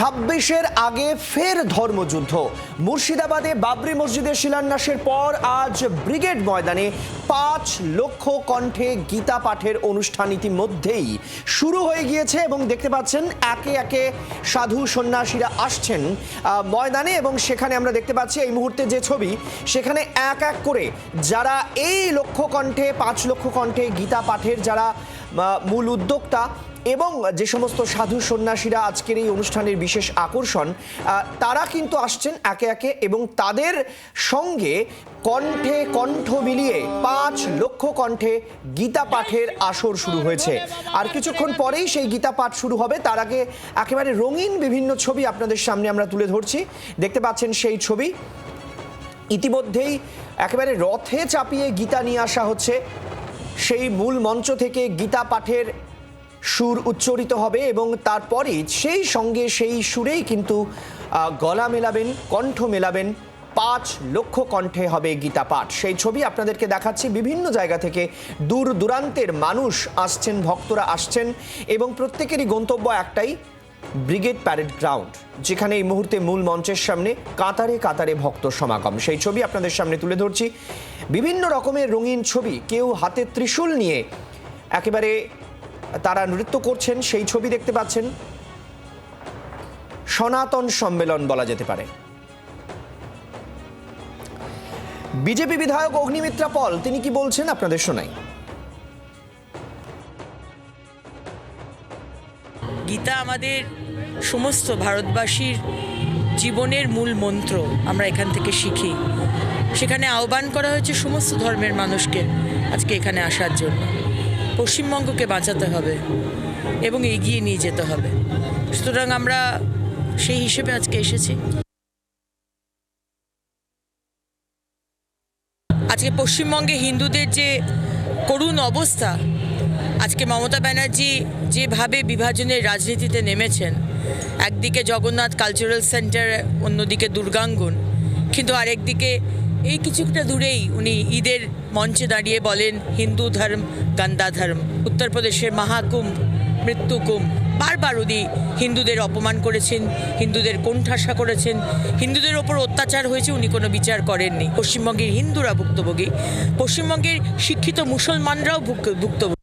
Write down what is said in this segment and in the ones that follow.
ছাব্বিশের আগে ফের ধর্মযুদ্ধ। মুর্শিদাবাদে বাবরি মসজিদের শিলান্যাসের পর আজ ব্রিগেড ময়দানে পাঁচ লক্ষ কণ্ঠে গীতা পাঠের অনুষ্ঠান ইতিমধ্যেই শুরু হয়ে গিয়েছে এবং দেখতে পাচ্ছেন একে একে সাধু সন্ন্যাসীরা আসছেন ময়দানে এবং সেখানে আমরা দেখতে পাচ্ছি এই মুহূর্তে যে ছবি, সেখানে এক এক করে যারা এই লক্ষ কণ্ঠে, পাঁচ লক্ষ কণ্ঠে গীতা পাঠের যারা মূল উদ্যোক্তা এবং যে সমস্ত সাধু সন্ন্যাসীরা আজকের এই অনুষ্ঠানের বিশেষ আকর্ষণ তারা কিন্তু আসছেন একে একে এবং তাদের সঙ্গে কণ্ঠে কণ্ঠ মিলিয়ে পাঁচ লক্ষ কণ্ঠে গীতা পাঠের আসর শুরু হয়েছে। আর কিছুক্ষণ পরেই সেই গীতা পাঠ শুরু হবে। তার আগে একেবারে রঙিন বিভিন্ন ছবি আপনাদের সামনে আমরা তুলে ধরছি। দেখতে পাচ্ছেন সেই ছবি। ইতিমধ্যেই একেবারে রথে চাপিয়ে গীতা নিয়ে আসা হচ্ছে। সেই মূল মঞ্চ থেকে গীতা পাঠের সুর উচ্চারিত হবে এবং তারপরে সেই সঙ্গে সেই সুরেই কিন্তু গলা মেলাবেন, কণ্ঠ মেলাবেন, পাঁচ লক্ষ কণ্ঠে হবে গীতা পাঠ। সেই ছবি আপনাদেরকে দেখাচ্ছি। বিভিন্ন জায়গা থেকে দূর দূরান্তের মানুষ আসছেন, ভক্তরা আসছেন এবং প্রত্যেকেরই গন্তব্য একটাই, ব্রিগেড প্যারেড গ্রাউন্ড, যেখানে এই মুহূর্তে মূল মঞ্চের সামনে কাতারে কাতারে ভক্ত সমাগম। সেই ছবি আপনাদের সামনে তুলে ধরছি। বিভিন্ন রকমের রঙিন ছবি। কেউ হাতে ত্রিশূল নিয়ে একেবারে তারা নৃত্য করছেন, সেই ছবি দেখতে পাচ্ছেন। সনাতন সম্মেলন বলা যেতে পারে। বিজেপি বিধায়ক অগ্নিমিত্রা পল, তিনি কি বলছেন আপনাদের শোনাই। গীতা আমাদের সমস্ত ভারতবাসীর জীবনের মূল মন্ত্র, আমরা এখান থেকে শিখি। সেখানে আহ্বান করা হয়েছে সমস্ত ধর্মের মানুষকে আজকে এখানে আসার জন্য। পশ্চিমবঙ্গকে বাঁচাতে হবে এবং এগিয়ে নিয়ে যেতে হবে। সুতরাং আমরা সেই হিসেবে আজকে এসেছি। আজকে পশ্চিমবঙ্গে হিন্দুদের যে করুণ অবস্থা, আজকে মমতা ব্যানার্জি যেভাবে বিভাজনের রাজনীতিতে নেমেছেন, একদিকে জগন্নাথ কালচারাল সেন্টার, অন্যদিকে দুর্গাঙ্গন, কিন্তু আরেকদিকে এই কিছুটা দূরেই উনি ঈদের মঞ্চে দাঁড়িয়ে বলেন, হিন্দু ধর্ম গান্দা ধর্ম। উত্তরপ্রদেশের মহাকুম্ভ মৃত্যুকুম্ভ বারবার উনি হিন্দুদের অপমান করেছেন, হিন্দুদের কোণঠাসা করেছেন। হিন্দুদের ওপর অত্যাচার হয়েছে, উনি কোনো বিচার করেননি। পশ্চিমবঙ্গের হিন্দুরা ভুক্তভোগী। পশ্চিমবঙ্গের শিক্ষিত মুসলমানরাও ভুক্ত- ভুক্তভোগী।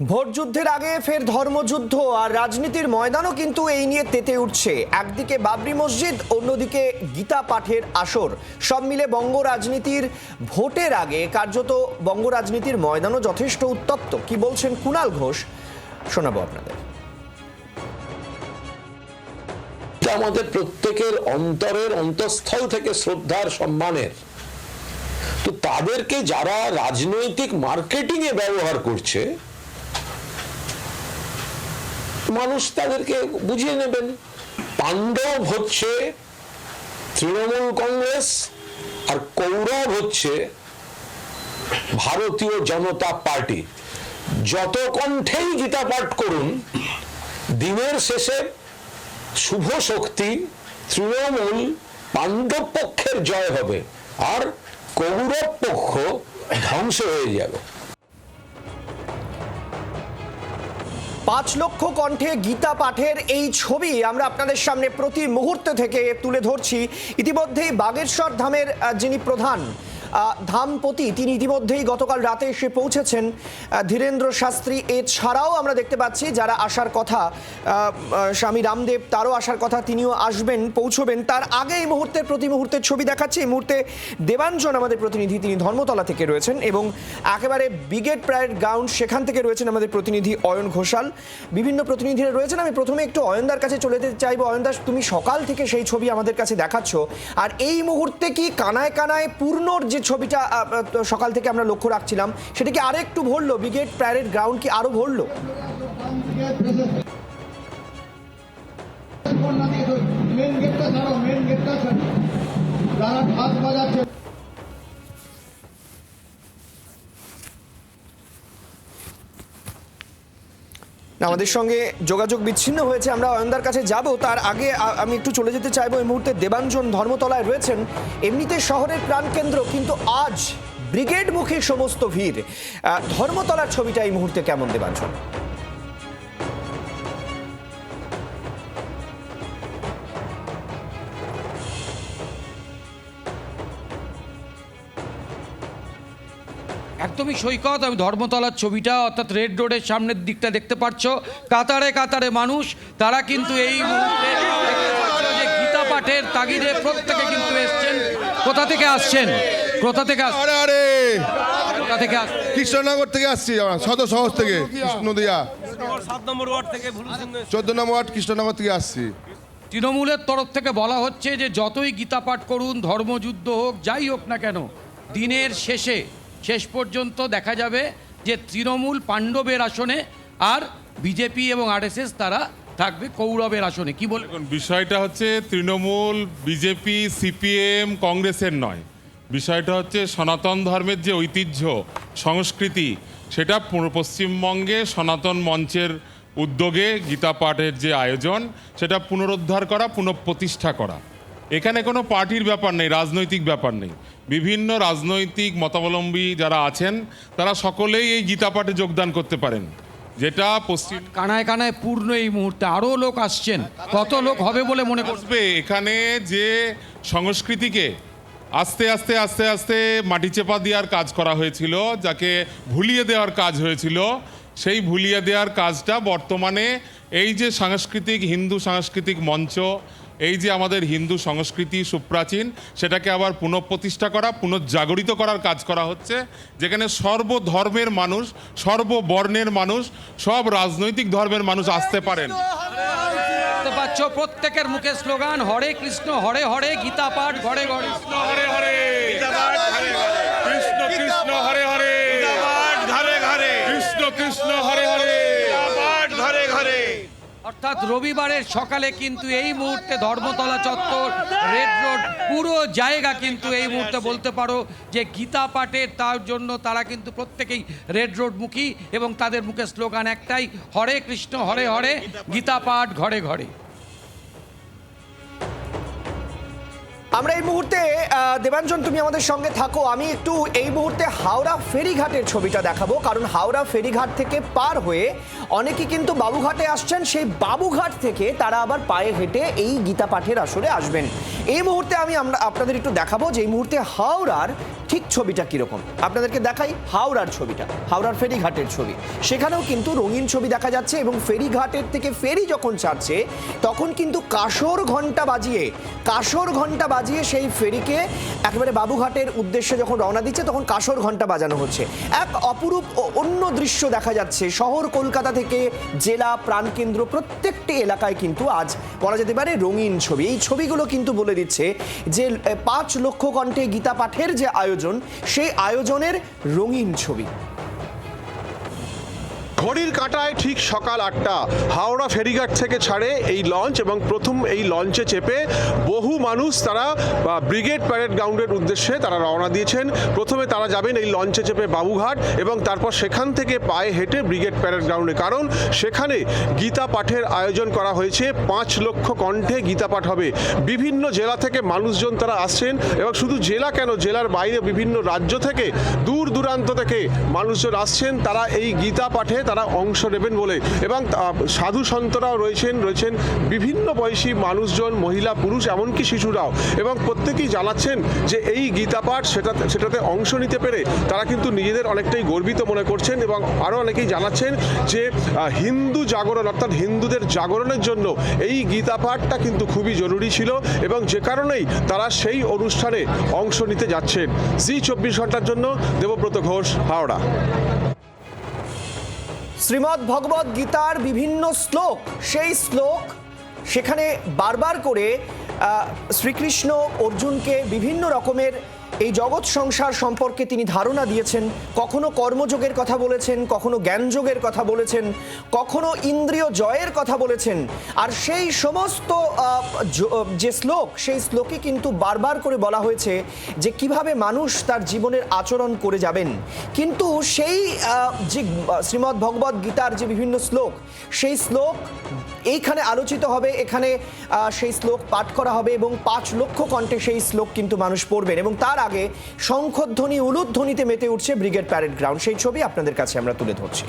ভোট যুদ্ধের আগে ফের ধর্মযুদ্ধ আর রাজনীতির ময়দানও কিন্তু এই নিয়ে তেতে উঠছে। একদিকে বাবরি মসজিদ, অন্যদিকে গীতা পাঠের আসর। সব মিলে বঙ্গ রাজনীতির ভোটের আগে কার্যত বঙ্গ রাজনীতির ময়দানও যথেষ্ট উত্তপ্ত। কি বলছেন কুণাল ঘোষ? শোনাবো আপনাদের। আমাদের প্রত্যেকের অন্তরের অন্তঃস্থল থেকে শ্রদ্ধার সম্মানের। তো তাদেরকে যারা রাজনৈতিক মার্কেটিং এ ব্যবহার করছে মানুষ তাদেরকে বুঝিয়ে নেবেন। পাণ্ডব হচ্ছে তৃণমূল কংগ্রেস আর কৌরব হচ্ছে ভারতীয় জনতা পার্টি। যত কণ্ঠেই গীতা পাঠ করুন, দিনের শেষে শুভ শক্তি, তৃণমূল পাণ্ডব পক্ষের জয় হবে আর কৌরব পক্ষ ধ্বংস হয়ে যাবে। পাঁচ লক্ষ কণ্ঠে গীতা পাঠের এই ছবি আমরা আপনাদের সামনে প্রতি মুহূর্তে থেকে তুলে ধরছি। ইতিমধ্যেই বাগেশ্বর ধামের যিনি প্রধান ধামপতি, তিনি ইতিমধ্যেই গতকাল রাতে এসে পৌঁছেছেন। ধীরেন্দ্র শাস্ত্রী, এছাড়াও আমরা দেখতে পাচ্ছি যারা আসার কথা স্বামী রামদেব, তারও আসার কথা তিনিও আসবেন, পৌঁছবেন। তার আগে এই মুহূর্তের, প্রতি মুহূর্তের ছবি দেখাচ্ছি। এই মুহূর্তে দেবাঞ্জন আমাদের প্রতিনিধি, তিনি ধর্মতলা থেকে রয়েছেন এবং একেবারে ব্রিগেড প্রায়ের গ্রাউন্ড সেখান থেকে রয়েছেন আমাদের প্রতিনিধি অয়ন ঘোষাল। বিভিন্ন প্রতিনিধিরা রয়েছেন। আমি প্রথমে একটু অয়নদার কাছে চলে যেতে চাইব। অয়নদাস, তুমি সকাল থেকে সেই ছবি আমাদের কাছে দেখাচ্ছ। আর এই মুহূর্তে কি কানায় কানায় পূর্ণর যে ছবিটা আহ, আহ, সকাল থেকে আমরা লক্ষ্য রাখছিলাম সেটা কি আরেকটু ভরলো? ব্রিগেড প্যারেড গ্রাউন্ড কি আরও ভরলো? মেন গেটটা ছাড়ো মেন গেটটা ছাড়ো। ঢাক বাজাচ্ছে আমাদের সঙ্গে যোগাযোগ বিচ্ছিন্ন হয়েছে, আমরা অয়নদার কাছে যাব। তার আগে আমি একটু চলে যেতে চাইব, এই মুহূর্তে দেবাঞ্জন ধর্মতলায় রয়েছেন। এমনিতে শহরের প্রাণকেন্দ্র কিন্তু আজ ব্রিগেডমুখী সমস্ত ভিড়। ধর্মতলার ছবিটা এই মুহূর্তে কেমন, দেবাঞ্জন? একদমই সৈকত আমি ধর্মতলার ছবিটা অর্থাৎ রেড রোডের সামনের দিকটা দেখতে পাচ্ছ। কাতারে কাতারে মানুষ তারা কিন্তু এই মুহূর্তে দেখতে যে গীতা পাঠের তাগিদে প্রত্যেকে কিন্তু এসছেন। কোথা থেকে আসছেন? কোথা থেকে আরে আরে। কোথা থেকে আস কৃষ্ণনগর থেকে আসছি সদর শহর থেকে নদিয়া চোদ্দ নম্বর ওয়ার্ড কৃষ্ণনগর থেকে আসছি। তৃণমূলের তরফ থেকে বলা হচ্ছে যে যতই গীতা পাঠ করুন ধর্মযুদ্ধ হোক যাই হোক না কেন দিনের শেষে শেষ পর্যন্ত দেখা যাবে যে তৃণমূল পাণ্ডবের আসনে আর বিজেপি এবং আরএসএস তারা থাকবে কৌরবের আসনে। কি বলে? বিষয়টা হচ্ছে তৃণমূল, বিজেপি, সিপিএম, কংগ্রেসের নয়। বিষয়টা হচ্ছে সনাতন ধর্মের যে ঐতিহ্য, সংস্কৃতি, সেটা পশ্চিমবঙ্গে সনাতন মঞ্চের উদ্যোগে গীতা পাঠের যে আয়োজন, সেটা পুনরুদ্ধার করা, পুনঃপ্রতিষ্ঠা করা। এখানে কোনো পার্টির ব্যাপার নেই রাজনৈতিক ব্যাপার নেই। বিভিন্ন রাজনৈতিক মতাবলম্বী যারা আছেন তারা সকলেই এই গীতা পাঠে যোগদান করতে পারেন। যেটা পশ্চিম কানায় কানায় পূর্ণ এই মুহূর্তে আরও লোক আসছেন। কত লোক হবে বলে মনে করবে এখানে যে সংস্কৃতিকে আস্তে আস্তে আস্তে আস্তে মাটি চেপা দেওয়ার কাজ করা হয়েছিল যাকে ভুলিয়ে দেওয়ার কাজ হয়েছিল সেই ভুলিয়ে দেওয়ার কাজটা বর্তমানে এই যে সাংস্কৃতিক হিন্দু সাংস্কৃতিক মঞ্চ এই যে আমাদের হিন্দু সংস্কৃতি সুপ্রাচীন সেটাকে আবার পুনঃপ্রতিষ্ঠা করা পুনর্জাগরিত করার কাজ করা হচ্ছে যেখানে সর্বধর্মের মানুষ সর্ববর্ণের মানুষ সব রাজনৈতিক ধর্মের মানুষ আসতে পারেন। পাচ্ছ প্রত্যেকের মুখে স্লোগান হরে কৃষ্ণ হরে হরে গীতা পাঠ ঘরে ঘরে। হরে হরে কৃষ্ণ কৃষ্ণ হরে হরে। ঘরে ঘরে। কৃষ্ণ কৃষ্ণ হরে হরে। অর্থাৎ রবিবারের সকালে কিন্তু এই মুহূর্তে ধর্মতলা চত্বর, রেড রোড, পুরো জায়গা কিন্তু এই মুহূর্তে বলতে পারো যে গীতা পাঠের তার জন্য তারা কিন্তু প্রত্যেকেই রেড রোড মুখী এবং তাদের মুখে স্লোগান একটাই, হরে কৃষ্ণ, হরে হরে, গীতা পাঠ ঘরে ঘরে। আমরা এই মুহূর্তে দেবাঞ্জন, তুমি আমাদের সঙ্গে থাকো। আমি একটু এই মুহূর্তে হাওড়া ফেরিঘাটের ছবিটা দেখাবো, কারণ হাওড়া ফেরিঘাট থেকে পার হয়ে অনেকে কিন্তু বাবুঘাটে আসছেন। সেই বাবুঘাট থেকে তারা আবার পায়ে হেঁটে এই গীতা পাঠের আসরে আসবেন। এই মুহূর্তে আমি আমরা আপনাদের একটু দেখাবো যে এই মুহূর্তে হাওড়ার ঠিক ছবিটা কীরকম। আপনাদেরকে দেখাই হাওড়ার ছবিটা, হাওড়ার ফেরিঘাটের ছবি। সেখানেও কিন্তু রঙিন ছবি দেখা যাচ্ছে এবং ফেরিঘাটের থেকে ফেরি যখন ছাড়ছে, তখন কিন্তু কাসর ঘণ্টা বাজিয়ে, কাসর ঘণ্টা বাজিয়ে সেই ফেরিকে একেবারে বাবুঘাটের উদ্দেশ্যে যখন রওনা দিচ্ছে, তখন কাসর ঘণ্টা বাজানো হচ্ছে। এক অপরূপ অন্য দৃশ্য দেখা যাচ্ছে। শহর কলকাতা থেকে জেলা, প্রাণকেন্দ্র প্রত্যেকটি এলাকায় কিন্তু আজ বলা যেতে পারে রঙিন ছবি। এই ছবিগুলো কিন্তু বলে দিচ্ছে যে পাঁচ লক্ষ কণ্ঠে গীতা পাঠের যে আয়োজন সেই আয়োজনের রঙিন ছবি। ঘড়ির কাঁটায় ঠিক সকাল আটটা। হাওড়া ফেরিঘাট থেকে ছাড়ে এই লঞ্চ এবং প্রথম এই লঞ্চে চেপে বহু মানুষ তারা ব্রিগেড প্যারেড গ্রাউন্ডের উদ্দেশ্যে তারা রওনা দিয়েছেন। প্রথমে তারা যাবেন এই লঞ্চে চেপে বাবুঘাট এবং তারপর সেখান থেকে পায়ে হেঁটে ব্রিগেড প্যারেড গ্রাউন্ডে। কারণ সেখানে গীতা পাঠের আয়োজন করা হয়েছে। পাঁচ লক্ষ কণ্ঠে গীতা পাঠ হবে। বিভিন্ন জেলা থেকে মানুষজন তারা আসছেন এবং শুধু জেলা কেন, জেলার বাইরে বিভিন্ন রাজ্য থেকে দূর দূরান্ত থেকে মানুষজন আসছেন। তারা এই গীতা পাঠে তারা অংশ নেবেন বলে। এবং সাধু সন্তরাও রয়েছেন রয়েছেন বিভিন্ন বয়সী মানুষজন, মহিলা, পুরুষ, এমনকি শিশুরাও। এবং প্রত্যেকেই জানাচ্ছেন যে এই গীতা পাঠ সেটা, সেটাতে অংশ নিতে পেরে তারা কিন্তু নিজেদের অনেকটাই গর্বিত মনে করছেন এবং আরও অনেকেই জানাচ্ছেন যে হিন্দু জাগরণ, অর্থাৎ হিন্দুদের জাগরণের জন্য এই গীতা পাঠটা কিন্তু খুবই জরুরি ছিল এবং যে কারণেই তারা সেই অনুষ্ঠানে অংশ নিতে যাচ্ছেন। জি চব্বিশ ঘণ্টার জন্য, দেবব্রত ঘোষ, হাওড়া। শ্রীমদ্ ভগবত গীতার বিভিন্ন শ্লোক। সেই শ্লোক সেখানে বারবার করে শ্রীকৃষ্ণ অর্জুনকে বিভিন্ন রকমের এই জগৎ সংসার সম্পর্কে তিনি ধারণা দিয়েছেন, কখনো কর্মযোগের কথা বলেছেন, কখনো জ্ঞানযোগের কথা বলেছেন, কখনো ইন্দ্রিয় জয়ের কথা বলেছেন। আর সেই সমস্ত যে শ্লোক, সেই শ্লোকে কিন্তু বারবার করে বলা হয়েছে যে কীভাবে মানুষ তার জীবনের আচরণ করে যাবেন। কিন্তু সেই যে শ্রীমদ্ ভগবত গীতার যে বিভিন্ন শ্লোক, সেই শ্লোক এইখানে আলোচিত হবে এখানে আহ, সেই শ্লোক পাঠ করা হবে এবং পাঁচ লক্ষ কণ্ঠে সেই শ্লোক কিন্তু মানুষ পড়বেন এবং তার আগে শঙ্খধ্বনি উলুধ্বনিতে মেতে উঠছে ব্রিগেড প্যারেড গ্রাউন্ড সেই ছবি আপনাদের কাছে আমরা তুলে ধরছি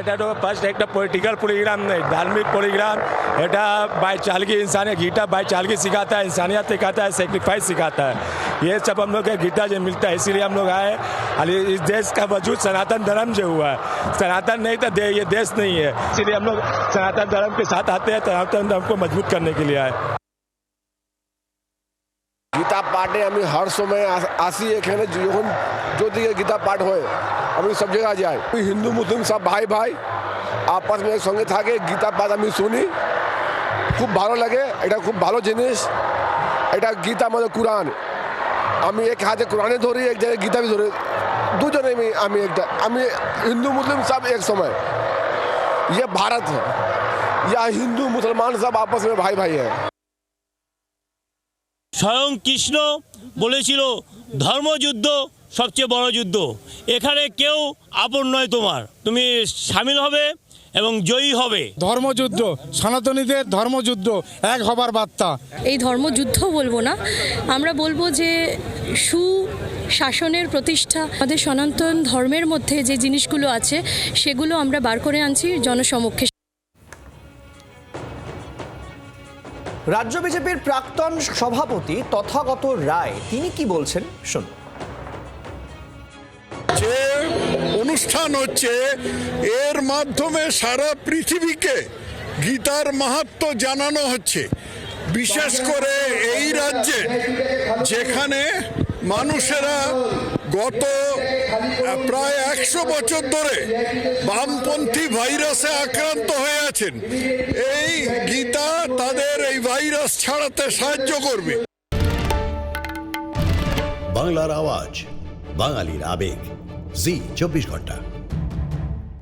এটা তো ফার্স্ট একটা পলিটিক্যাল প্রোগ্রাম নেই ধার্মিক প্রোগ্রাম এটা बाई चाल की इंसान गीता बाई चाल की सिखाता है इंसानियत सिखाता है सेक्रीफाइस सिखाता है ये सब हम लोग के गीता जो मिलता है इसीलिए हम लोग आए और ये- इस देश का वजूद सनातन धर्म जो हुआ है सनातन नहीं तो दे, ये देश नहीं है इसीलिए हम लोग सनातन धर्म के साथ आते हैं सनातन धर्म को मजबूत करने के लिए आए গীতা পাঠে আমি হর সময় আস- আসি এখানে যখন যদি গীতা পাঠ হয় আমি সব জায়গায় যাই আমি হিন্দু মুসলিম সব ভাই ভাই আপস में সঙ্গে থাকে গীতা পাঠ আমি শুনি খুব ভালো লাগে এটা খুব ভালো জিনিস এটা গীতা মানে কোরআন আমি এক হাতে কোরআনে ধরি এক জায়গায় গীতা भी ধরি দুজনে আমি আমি একটা আমি হিন্দু মুসলিম সব এক समय ये भारत है यहाँ हिंदू मुसलमान सब आपस में भाई भाई है স্বয়ং কৃষ্ণ বলেছিল ধর্মযুদ্ধ সবচেয়ে বড় যুদ্ধ এখানে কেউ আপন নয় তোমার তুমি সামিল হবে এবং জয়ী হবে। ধর্মযুদ্ধ সনাতনীদের ধর্মযুদ্ধ এক হবার বার্তা। এই ধর্মযুদ্ধ বলব না। আমরা বলব যে সুশাসনের প্রতিষ্ঠা আমাদের সনাতন ধর্মের মধ্যে যে জিনিসগুলো আছে সেগুলো আমরা বার করে আনছি জনসমক্ষে। রাজ্য বিজেপির প্রাক্তন সভাপতি তথাগত রায় তিনি কি বলছেন? শুনুন। অনুষ্ঠান হচ্ছে, এর মাধ্যমে সারা পৃথিবীকে গীতার মাহাত্ম জানানো হচ্ছে। বিশেষ করে এই রাজ্যে, যেখানে মানুষেরা গত প্রায় একশো বছর ধরে বামপন্থী ভাইরাসে আক্রান্ত হয়ে আছেন। এই গীতা তাদের এই ভাইরাস ছাড়াতে সাহায্য করবে। বাংলার আওয়াজ, বাঙালির আবেগ। জি চব্বিশ ঘণ্টা।